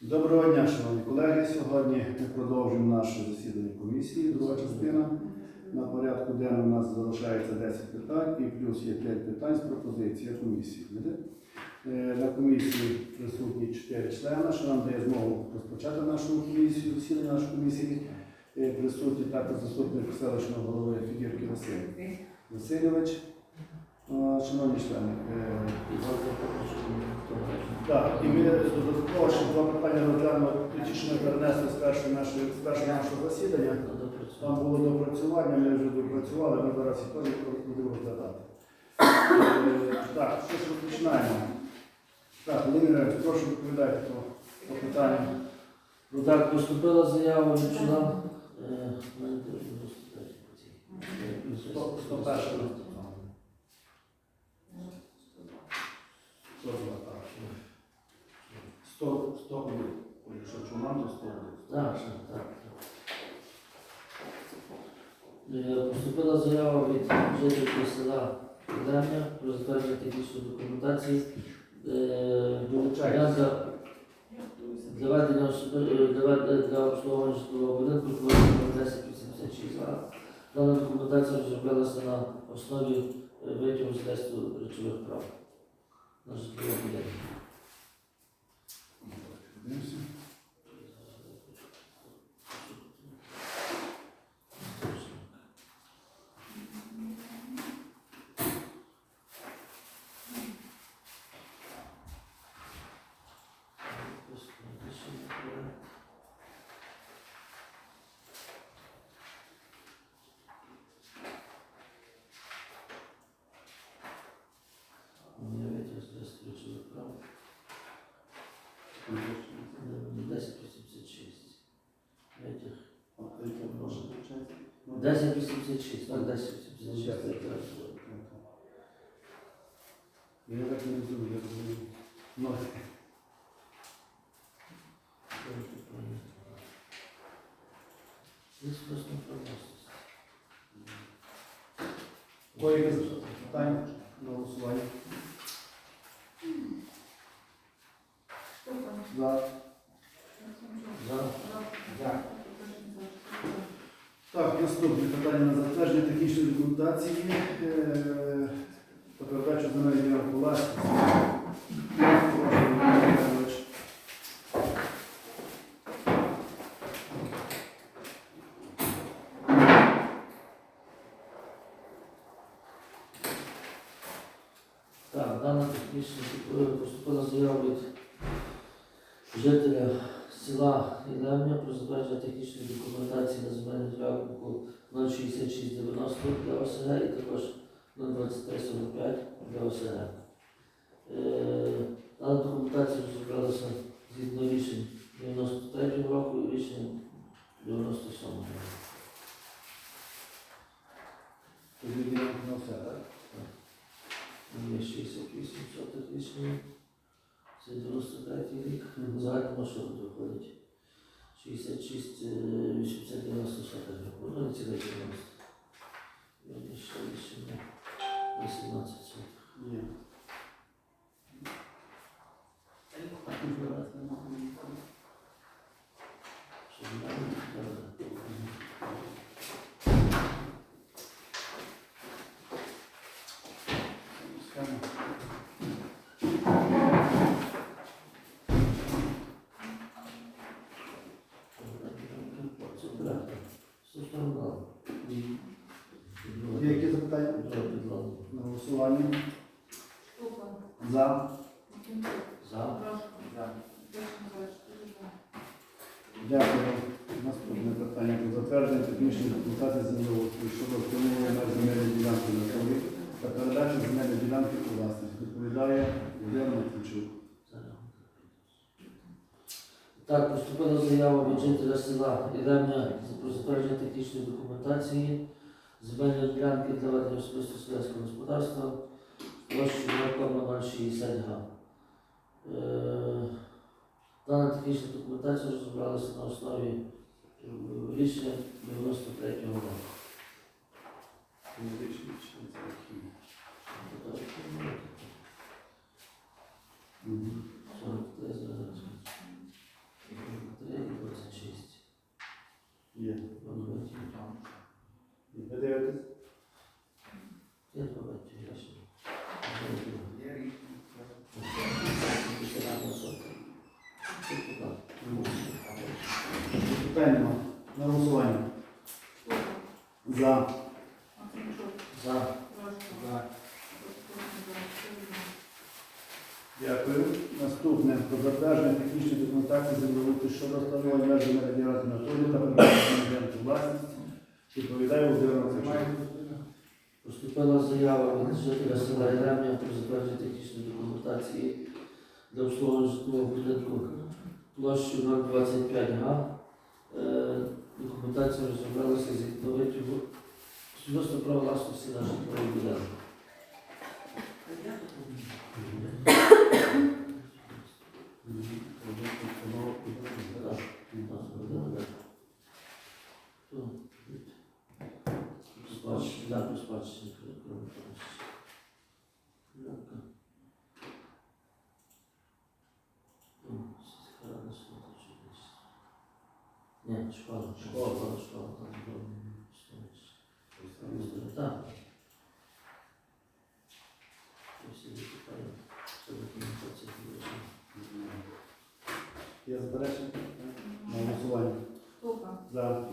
Доброго дня, шановні колеги. Сьогодні ми продовжуємо наше засідання комісії, друга частина. На порядку денному у нас залишається 10 питань і плюс є 5 питань з пропозиції комісії. Е, На комісії присутні 4 члени, що нам дає змогу розпочати нашу комісію, засідання нашої комісії. Е, Присутні також заступник селищного голови Фігірки Василь Васильович. Ну, шановні члени, е, так, і ми е, додатково ще два питання розглянули, ті, ми перенесли з першого нашого засідання. Там було допрацювання, ми вже допрацювали, ми зараз і теж будемо розглядати. Е, так, що ж розпочинаємо? Так, Володимир, прошу відповідати по питанню. Ну так, поступила заява від 101. 100, 100 Якщо чуман, то 100 Так, так, так. Поступила заява від жителів села Дем'я про затвердження технічної документації е, для ведення е, для обслуговування житлового будинку номер 1086 а. Дана документація розроблялася на основі витягу з тесту речових прав на житловий будинок. Дивимося. Я витяг з тесту речових прав. 1086. Витяг. 1086, так, 1086. так, так. Я так не розумію, я розумію. Ну, Здесь просто информация. Кої є питання на голосування? За. За. За. Так, наступне питання на затвердження документації е, та передачу ділянки у власність. Так, дана технічна е, поступила заява жителя села Ілемня про затвердження технічної документації на земельну ділянку 06690 для ОСГ і також 02345 для ОСГ. Е, Дана документація розроблялася згідно рішень 93 року і рішень 97 року. Тоді ділянку на все, так? Є 68 сотих рішення. Це 93 рік. Мгм. Загальна маршрут виходить. 66, е, 890 сотих. Ну, не ціле 90. І ще рішення 18 сотих. Ні. Що далі? Добре. Схема. Це правда. Що ж там дало? Є які запитання? Друге підлога. На голосування. За. За. Дякую. Наступне питання про затвердження технічної документації землеустрою щодо встановлення меж земельної ділянки на землі та передачі земельної ділянки у власність. Відповідає Володимир Матвійчук. Так, поступила заява від жителя села Ілемня про затвердження технічної документації земельної ділянки для ведення особисто селянського господарства площею 0,060 га. Е, Дана технічна документація розроблялася на основі е, рішення 93 року. Мгм. Питань. На голосування. За. За. Дякую. Наступне про затвердження технічної документації землеустрою щодо встановлення меж земельної ділянки на території та передачі ділянки власність. Відповідає Володимир Олексійович. Поступила заява від жителя села Єремія про затвердження технічної документації для обслуговування житлового будинку площею 025 га. Е, Документація розроблялася з відповіддю свідоцтво права власності на житловий будинок. Так, так, так. То, Спадщина, да, по спадщині, кроме того. Ділянка. Ну, сільська рада, що тут ще десь. Ні, школа, школа, школа, школа, там добре. Так. Є заперечення? На голосування. Штука, За.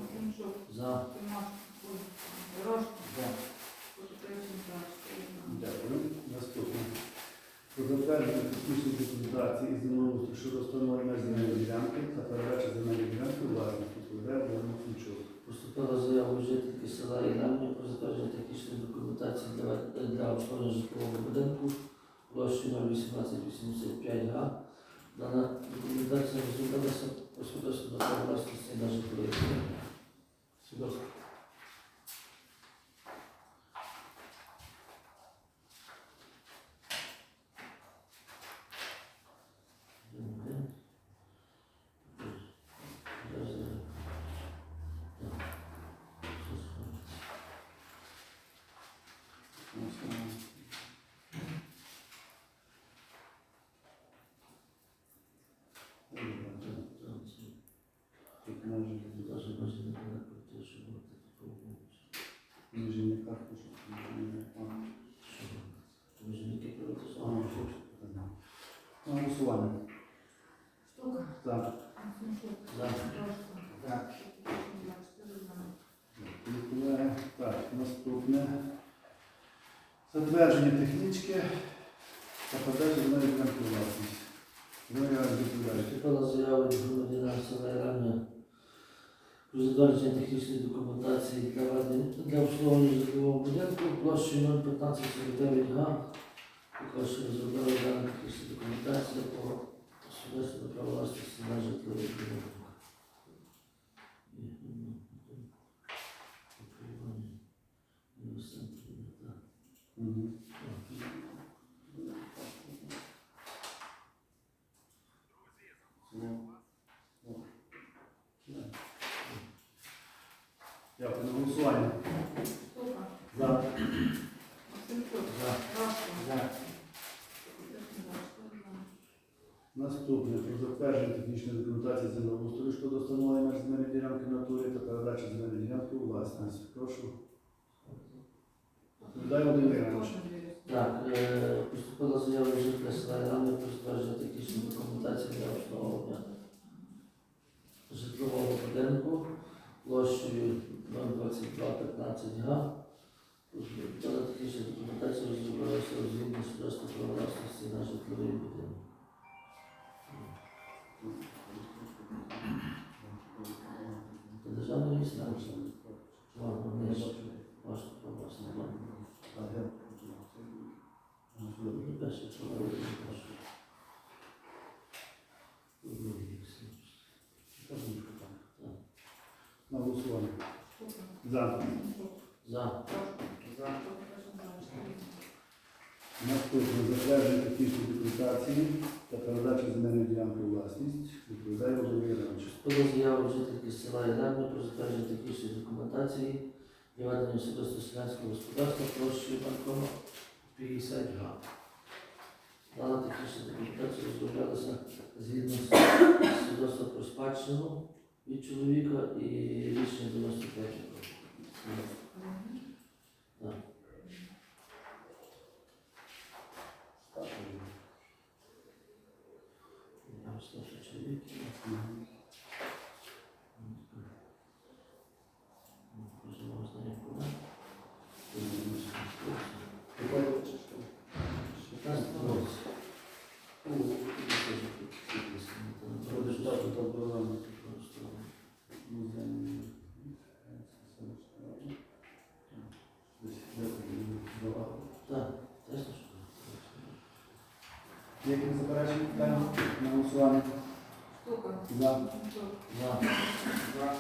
За. Тимошко, Потепличний за, чотири за. Дякую. Наступне. Про затвердження технічної документації із землеустрою щодо встановлення меж земельної ділянки та передачі земельної ділянки у власність. Відповідає Володимир Олексійович. Поступила заява жительки села Єремня про затвердження технічної документації для, для обслуговування житлового будинку площею 01885 га. Дана документація розроблялася до права власності на будинок. Свідоцтво. Мгм. Зараз, е, так. Щось там. Тут може Даже не накрути, щоб от такого було. що інженер карти. Щоб Можливо, А, що ж це? На голосування. Штука, За. Максимчук, За. Дорожко, Так. Потепличний за, чотири за. Колеги, Так, наступне. Затвердження технічки та подача ділянки у власність. Ви відповідаєте. Поступила заява громадянина села Ірання про технічної документації для ведення для обслуговування житлового будинку площею 01549 га. Також розробила дану технічну документацію по особисто право власності на житловий будинок. І, ну, там, покривання, і все, так. Мгм. Дякую. На голосування. Штука, За. Максимчук, За. Дорожко, За. Потепличний за, чотири за. Наступне про затвердження технічної документації землеустрою щодо встановлення меж земельної ділянки натурі та передачі земельної ділянки у власність. Прошу. Дай Іванович. Так, е, поступила заява жителя села Ірани про затвердження технічної документації для обслуговування житлового будинку площею 02215 га. Дана технічна документація розроблялася згідно свідоцтва про власності на житловий будинок. Це державний? Ладно, не ж. Важко власне. Ну, перше, що робити, перше. Другий, все. На голосування. Штука, За. Максимчук, За. Дорожко, Потепличний за, за. Наступне затвердження технічної документації та передачі земельної ділянки у власність. Відповідає Володимир Іванович. Подав заяву жительки села Єдемня про затвердження технічної документації для ведення особисто селянського господарства площею банкома 50 га. Дана технічна документація розроблялася згідно з свідоцтва про спадщину від чоловіка і рішення 95 років. Так. послушать, что Є якісь заперечення питання на голосування? Штука. За. За. За.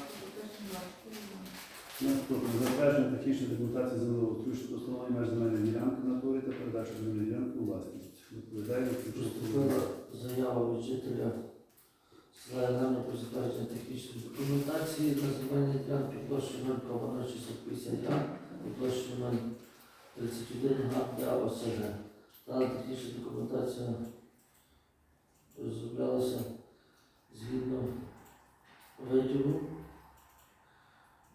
Наступне. Затвердження технічної документації землеустрою щодо встановлення меж земельної ділянки на дворі та передачу земельної ділянки у власність. Відповідає Поступила заява від жителя села Янами про затвердження технічної документації на земельні ділянки площею 0,650 га і площею 0,31 га для ОСГ. Дана технічна документація розроблялася згідно виділу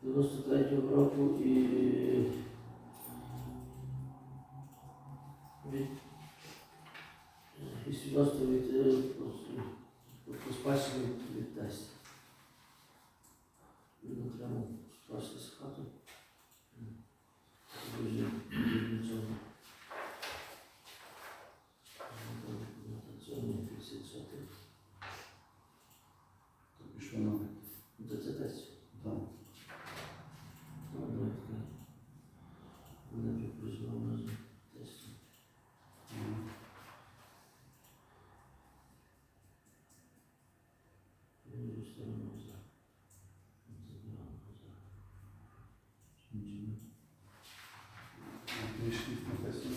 93-го року і від і свідоцтво від е, спадщині від, тестя. Він отримав справську з хату. М. Дуже нічого. Документаційний 50 сотень. Тобі що на Де це тесть? там. Ну, давайте. Мене признав на тесті. Мгм. Другу сторону за. Забрав за. Нічого. Рішення написано.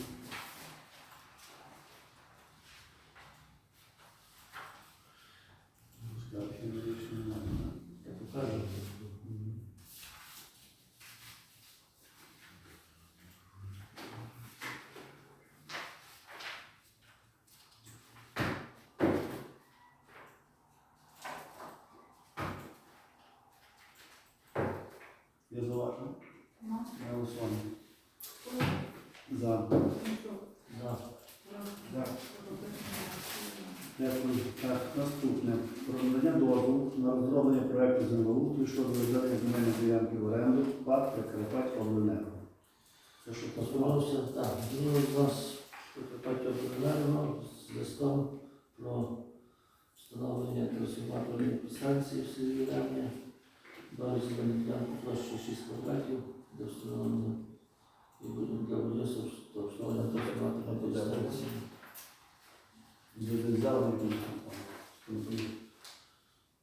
Скарги на рішення немає. Я покажу. Мгм. Є зауваження? Нема. На голосування. За. За. За. Дякую. Так, наступне. Про надання дозволу на розроблення проекту землеустрою щодо відведення земельної ділянки в оренду ПАД Прикарпаття Обленерго. Це що по так, звернувся до нас Прикарпаття Обленерго з листом про встановлення трансформаторної підстанції в селі Єремня. Далі земельну ділянку площею 6 квадратів, де встановлено і будемо для будівництва та обслуговування трансформаторної підстанції. Люди взяли і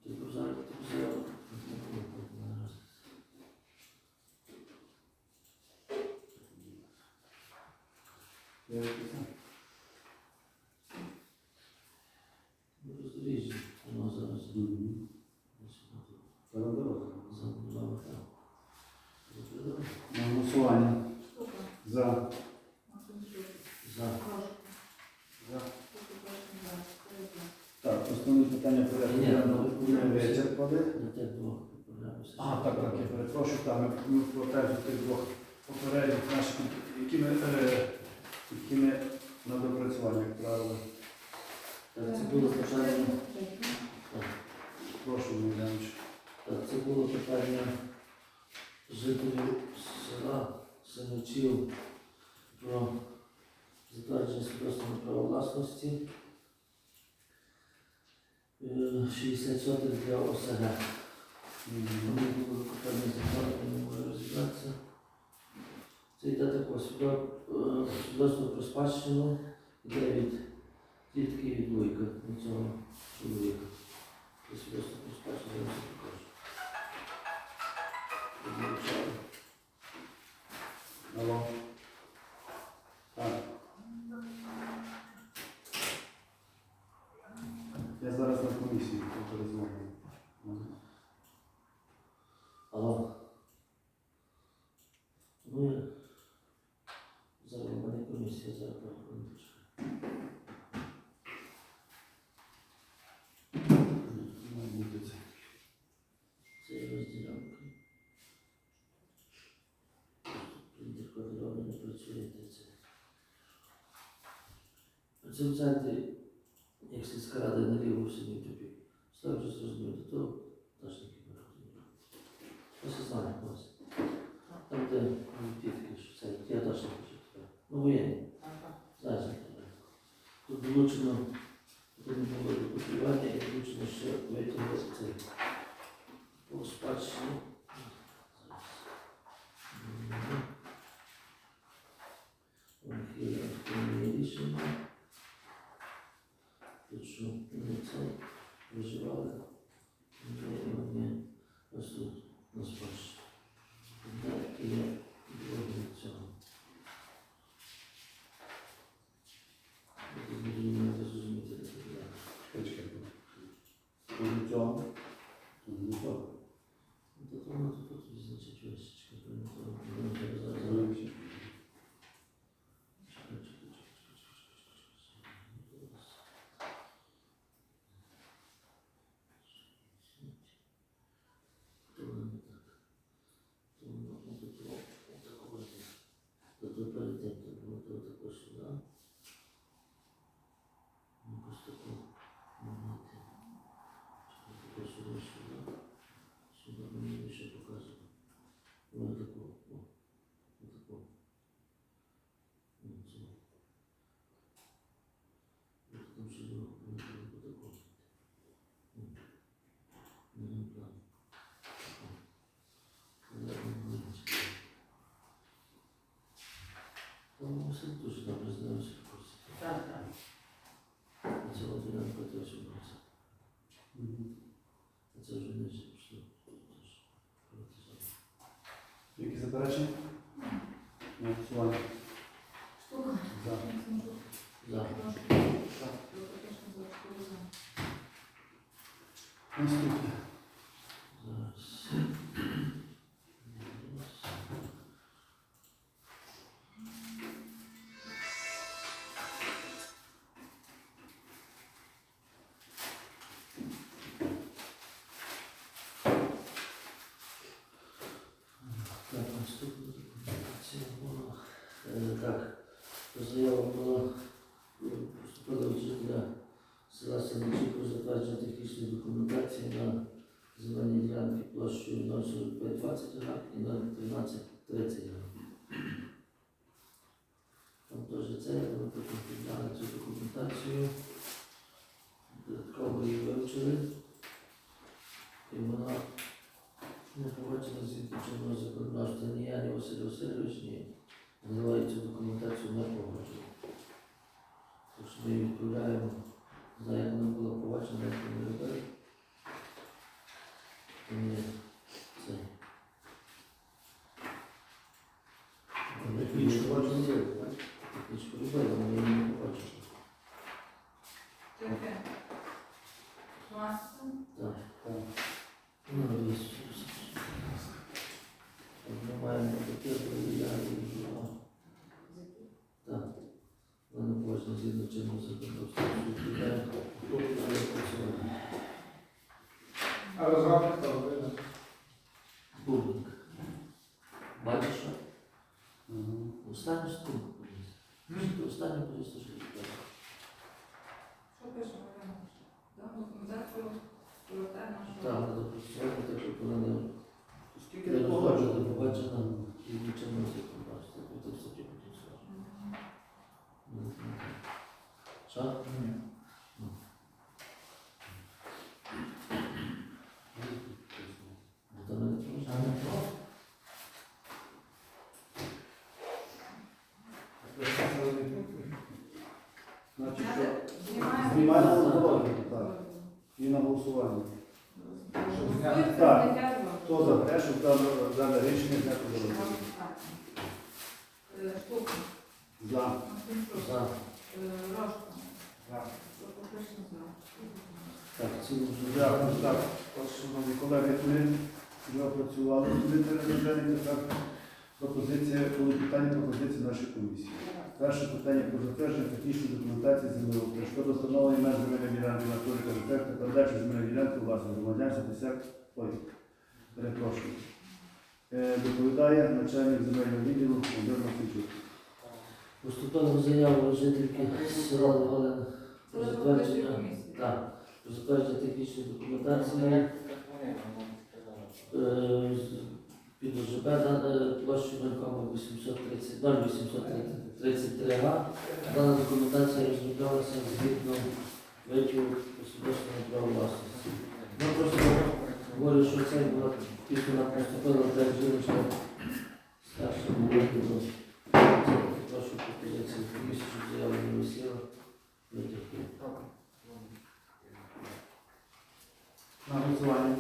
Ти зараз ти взяв. Роздоріжжя, воно зараз Передорозі. забудова там. Забудова. На голосування. Штука. За. Васильчук. За. Прошу. За. Петишин за. Чотири за. Так, основні питання порядку Ні, денного не. На тих двох. А, так, так, я перепрошую, так, ми, повертаємося до тих двох попередніх наших, які ми, е, які ми на допрацювання відправили. Так, це було питання. Прошу, Михайлович. Так, це було питання жителів села Синочів про затвердження свідоцтва на право власності. Е, 60 сотень для ОСГ. Вони були питання закону, не можу розібратися. Це йде таке свідо- е, свідоцтво про спадщину, йде від тітки від вуйка від цього чоловіка. Це свідоцтво про спадщину я покажу. Алло. Так. Я зараз на комісії перезвоню. Алло. Ну, я- зараз у мене комісія, зараз проходить. Має бути це. Це розділянка. Принтер квадратний не працює, де це. Це в центрі, як сільська рада наліво в синій тупі. Став вже зрозуміти, то дашники переходять. Ось знаю вас. Там де тітки, що це, я дашники що тепер. Ну, воєнні. Знаєш, як це. Тут долучено, тут не було до купівання і долучено ще витяг є цей по спадщині. Мгм. Ох, є активне рішення. Тут що не це виживали. Ні, вони ось тут на спадщині. Де є друге цього. Я не розумію, не зрозуміти, де це буде. Почекай. Тут до цього. Тут до цього. Ну, то воно тут тут значить весь, чекай, то не то, воно треба зараз зробити. Чекай, чекай, чекай, чекай, чекай, чекай. То воно не так. То воно отако, отако ось. То тут перед тим, то такой сюда. сюди. Ну, просто тако, ну, Такой сюда сюда. сюди, сюди. Сюди мені показывают. показує. Ось вот. о. Вот. Ось там ще його, ось отако. Не план. Все дуже добре знаюся в курсі. Так, так. Це от ділянка теж. А це вже не пішло. Які заперечення? Села Саничі про затвердження технічної документації на земельні ділянки площею 04520 га і 01330 га. Там теж це, ми потім підняли цю документацію, додатково її вивчили, і вона не погоджена з відключеною законодавства ні я, ні Василь Васильович, ні Голова цю документацію не. Так що ми відправляємо, знаю, як вона була погоджена, як ми робили. Ні, це. Погоджено зробили, так? Технічку робили, але її не погоджували. Таке. Власне. Так. Так. Ну, дивись. Ми маємо таке перевіряти і журнал. Так. Вона погоджена згідно чинного законодавства. Відповідає. Хто буде працювати? А розробник хто робив? Бубник. Бачиш, що? Мгм. Останню штуку поліз. Останню поліз, то що відповідає. Що пишемо? Іван? Да, Документацію повертає нашу. Так, допрацювати так, щоб вона не Скільки не не погоджена, погоджено? погоджена і нічого не законодавства. Це все ті потім скажу. Мгм. Що? Ні. Та ми не можемо. Значить, що Знімаємо. знімаємо Так. І на голосування. Так. Хто за те, щоб дане рішення зняти до? Так. Е, За. За. Рожко. Так. Дякую. Так, шановні колеги, ми вже опрацювали. Пропозиція, були питання пропозиції нашої комісії. Перше питання про затвердження технічної документації землеустрою щодо встановлення меж земельної ділянки на території КЗТ та передачі земельної ділянки власних громадян 60 Ой, перепрошую. Е, Доповідає начальник земельного відділу Володимир Максимчук. Поступила заява жительки села Галина про затвердження. Так, про затвердження технічної документації з- під ОЖБ на площу 0,830 0,833 га. Дана документація розроблялася згідно витягу особистого права власності. Ну просто говорю, що це була після поступила так жіночка молоді до прошу пропозицію комісії, щоб заяву не висіла. Витягти. На голосування.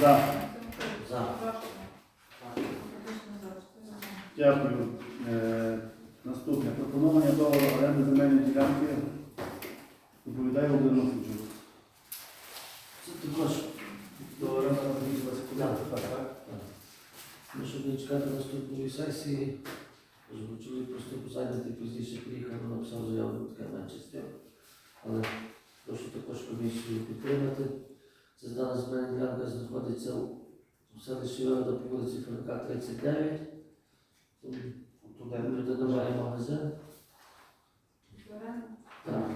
За. Дякую. Е, Наступне. Пропонування договору оренди земельної ділянки. Доповідає Володимир Фуджук. Це також До оренди 2025 Так. так? Ми щоб не чекати наступної сесії, чоловік просто зайняти пізніше приїхав, написав заяву таке менше. Але прошу також комісію підтримати. Це дана земельна ділянка знаходиться у у селищі Йода по вулиці Франка 39. Там Туди. Люди немає магазин. Так.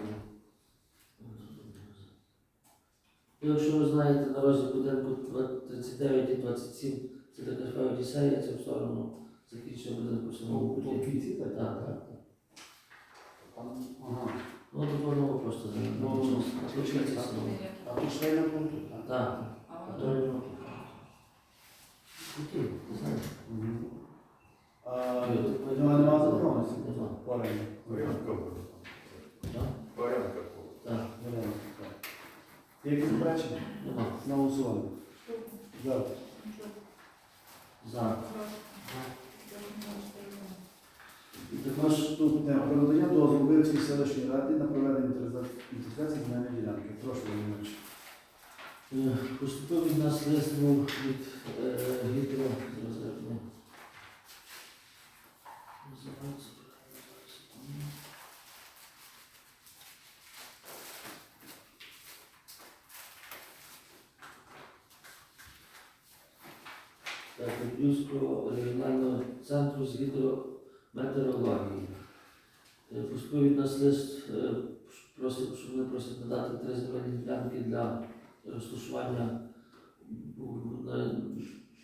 І Якщо ви знаєте, на розі будинку 39 і 27, це така ж Одіссея, це в сторону закінчення будинку самого По будинку. так? Так, так. так. Ага. Ну, тут воно просто Ну, А тут шлейна пункту, так? Так. А А воно то й ну, Мгм. А Ні, в нього немає заборонності? Нема. По оренді. Так? Порядка. Так, Варіант. Є якісь заперечення? нема. На голосування. За. За. Рашко. Одночасно за. Чотири за. І також тут не про надання дозволу Вилицькій селищній раді на проведення інтересації земельної ділянки. Прошу, Володимирович. Е, Поступив від нас лист від е, гідро. Львівського регіонального центру з гідрометеорології. Е, Поступив від нас лист, е, просить, що вони просять надати три земельні ділянки для розташування у- на,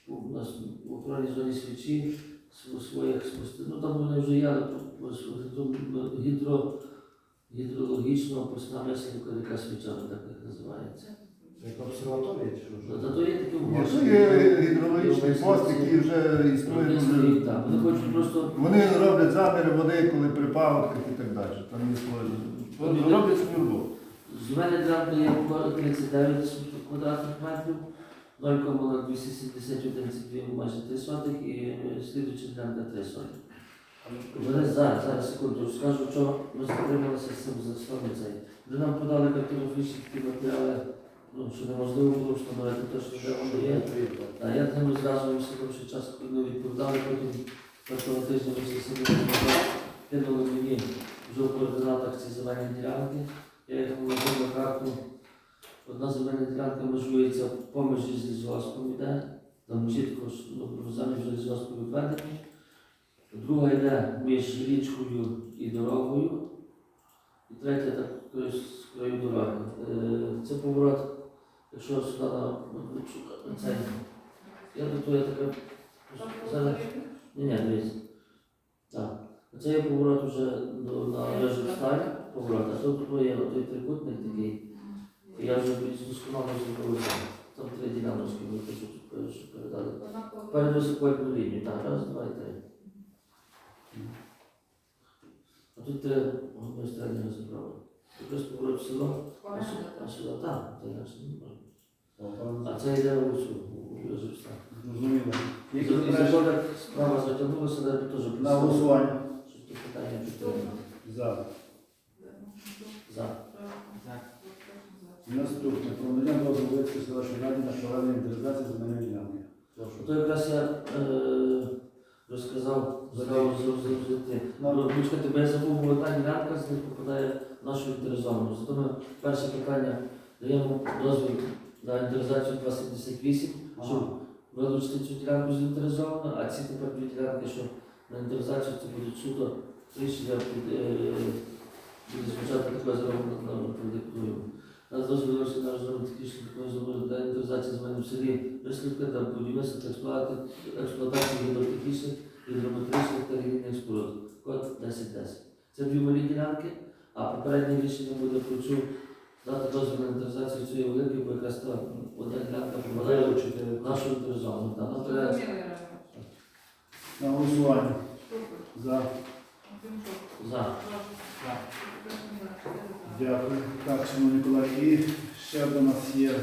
у нас в охоронній зоні свічі своїх спостережень. Ну там вони вже є, по- по- гідро- гідро, гідрологічного посна яка свіча, так як називається. Це як обсерваторія чи Ну, Та то є такі Ні, це є гідрологічний пост, який вже існує. Вони хочуть просто Вони роблять заміри води, коли при паводках і так далі. Там є. Вони роблять свою роботу. Земельна ділянка є по 39 квадратних метрів, 0,271 майже 3 сотих і е, слідуюча ділянка 3 сотих. Вони зараз, зараз, секунду, скажу, що ми затрималися з цим за саме цей. Вони нам подали картографічні такі матеріали, ну, що неможливо було встановити точно, де воно є. А я з ними зв'язувався довший час, коли не відповідали, потім першого тижня ми сиділи, кинули мені вже в координатах ці земельні ділянки. Я їх наложив на карту. Одна земельна ділянка межується по межі з лісгоспом іде, там чітко ж, ну, замі вже лісгоспом відведені. Друга йде між річкою і дорогою. І третя так з краю дороги. Е, Це поворот, якщо сюди на, на цей. Я того я таке. Ні, ні, дивіться. Так. Це є поворот вже до, на вежу сталь, поворот, а тут є той трикутник такий. І я вже більш досконало зробив. Там три ми хочу тут щоб передали. Перед високольну лінію, так, раз, два і три. А тут три ми страдні забрали. Якраз поворот село, а сюди, так, це інакше не можна. А це йде у цю, у. Зрозуміло. Справа затягнулася, далі теж На голосування. Щоб питання підтримати. За. За. Наступне. Про надання дозволу Вилицькій селищній раді на проведення інтересації земельної ділянки. Прошу. То якраз я е, розказав завжди. Ну, чекайте, бо я забув, бо одна ділянка з них попадає в нашу інтеризовану. Зато ми перше питання даємо дозвіл на інтеризацію 278, щоб Ага. вилучити цю ділянку з інтеризовану, а ці тепер дві ділянки, що на інтеризацію це буде суто рішення е, буде звучати таке зроблено на продиктуємо. Нас дозволилося на технічну такої зробити для інтеризації з мене в селі висновки та будівництва та експлуата- експлуатації гідротехнічних, гідрометричних та релігійних споруд. Код 1010. Це дві малі ділянки, а попереднє рішення буде цю дати дозвіл на інвентаризацію цієї великої, бо якраз одна ділянка попадає в нашу інвентаризовану. Там наперед Зрозуміло, Ігор Іванович. На голосування. За. За. Так. Дякую за. Дякую. Так, шановні колеги, і ще до нас є е,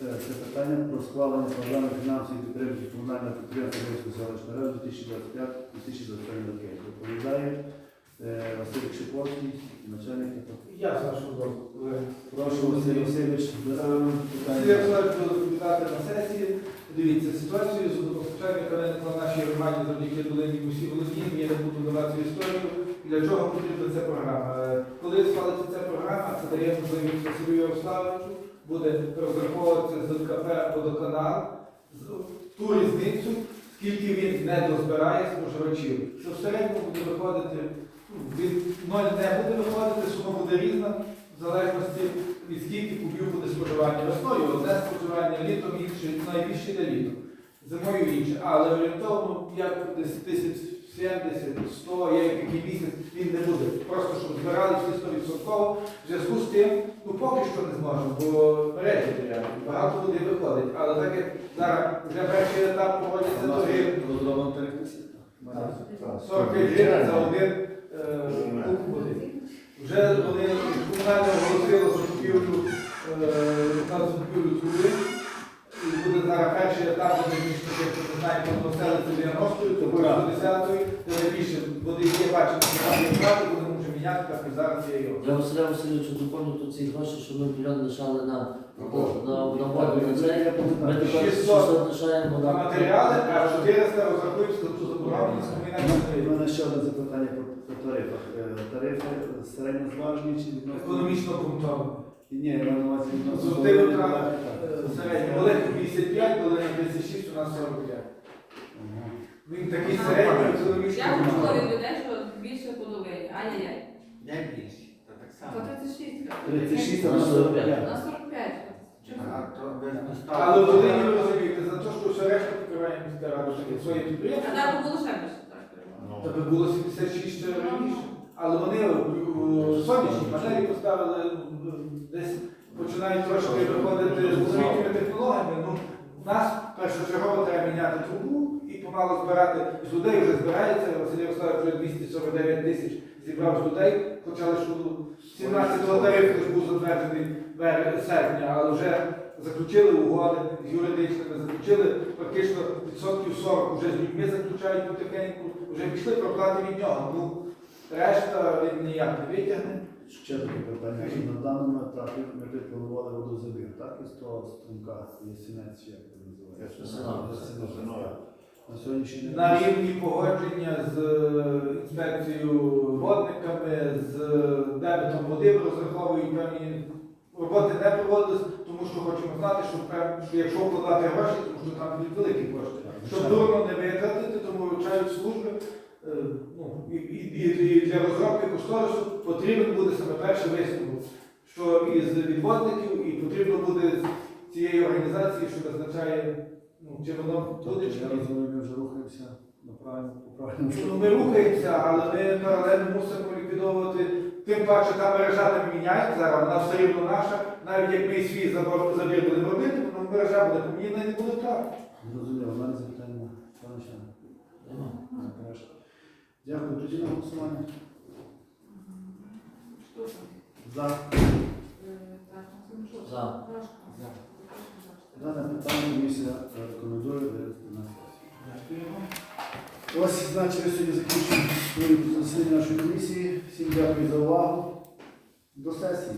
це питання про схвалення програми фінансової підтримки комунального підприємства Львівської селищної ради 2025-2025 роки. Доповідає е, Василь Шиповський, начальник. Я з вашого дозволу. Прошу, Василь Васильович, Сергій Олександрович буде доповідати на сесії. Дивіться, ситуацію з водопостачальника виникла в нашій громаді завдяки долині усі володіння. Я не буду давати історію. Для чого потрібна ця програма? Е, Коли схвалиться ця програма, це дає можливість Василю Ярославовичу буде розраховуватися з КП водоканал ту різницю, скільки він не дозбирає споживачів. Що в середньому буде виходити, ну, від ноль не буде виходити, сума буде різна, в залежності від скільки кубів буде споживання весною, одне споживання літом, інше, найбільше для літом, зимою інше. Але орієнтовно як десь тисяч 70, 100, є який місяць, він не буде. Просто щоб збирали всі 100%. В зв'язку з тим, ну поки що не зможемо, бо перегляд реально, багато води виходить. Але так як зараз вже перший етап проводяться торги, розроблено тарифна 45 гривень за один е, куб води. Вже вони комунально оголосили закупівлю е, на закупівлю труби. І буде зараз перший етап, де між таких, що ви знаєте, воно селиться 90-ї, то буде до 10-ї, де найбільше води є, бачимо, що там є втрати, будемо вже міняти, так і зараз є його. Я Василя Васильовича доповню тут ці гроші, що ми мільйон лишали на на на воду на це. Ми тепер 600 600 лишаємо На матеріали, а 400 розрахуємося за ту заборгованість, ми У мене ще одне запитання по, тарифах. Е, Тарифи середньозважені чи відносно? економічно обґрунтовано. Ні, я на увазі Так. Середньо велико 55, коли на 36, у нас 45. Він такий середній економічно Я почула від людей, що більше половини. Ай-яй-яй. Я більше, то так То само. 36. 36 на на 45. 45. На 45. Чому? А то без Але в Волині ви розумієте, за те, що все решта покриває міська рада таке своє А підприємство, там було ще більше. так. тебе було 76 ще раніше. Але вони сонячні панелі поставили ну, десь починають трошки виходити з новітніми технологіями. Ну, у нас першочергово треба міняти трубу помало збирати з людей вже збирається. Василь Ярославович вже 249 тисяч зібрав з людей, хоча лише 17 тарифу ж був затверджений в серпня, але вже заключили угоди з юридичними, заключили практично відсотків 40 вже з людьми заключають потихеньку, вже пішли проплати від нього. Ну, решта він ніяк не витягне. Ще таке питання. що На даному етапі ми тут планували водозабір, так? Із того струмка Ясінець, чи як це називається? На сьогоднішній день. На рівні погодження з е, інспекцією водниками, з дебетом води розраховують певні роботи не проводились, тому що хочемо знати, що, що якщо вкладати гроші, тому що там будуть великі кошти. Щоб дурно не витратити, тому вивчають служби. Е, Ну, і, і, і- і для розробки кошторису потрібен буде саме перший висновок, що із відводників, і потрібно буде з цієї організації, що визначає, ну, чи воно буде чи Я ні. розумію, ми вже рухаємося на правильному, по правильному Ну, ми рухаємося, але ми паралельно мусимо ліквідовувати. Тим паче та мережа не міняється зараз, вона все рівно наша. Навіть як ми свій забор забір будемо робити, воно мережа буде поміняна і не буде так. Зрозуміло, у мене запитання. Пане Начальник. Нема. Дякую. Тоді на голосування. За. Е, За. За. Дане питання комісія рекомендує для на Дякуємо. Ось, значить, сьогодні закінчуємо засідання нашої комісії. Всім дякую за увагу. До сесії.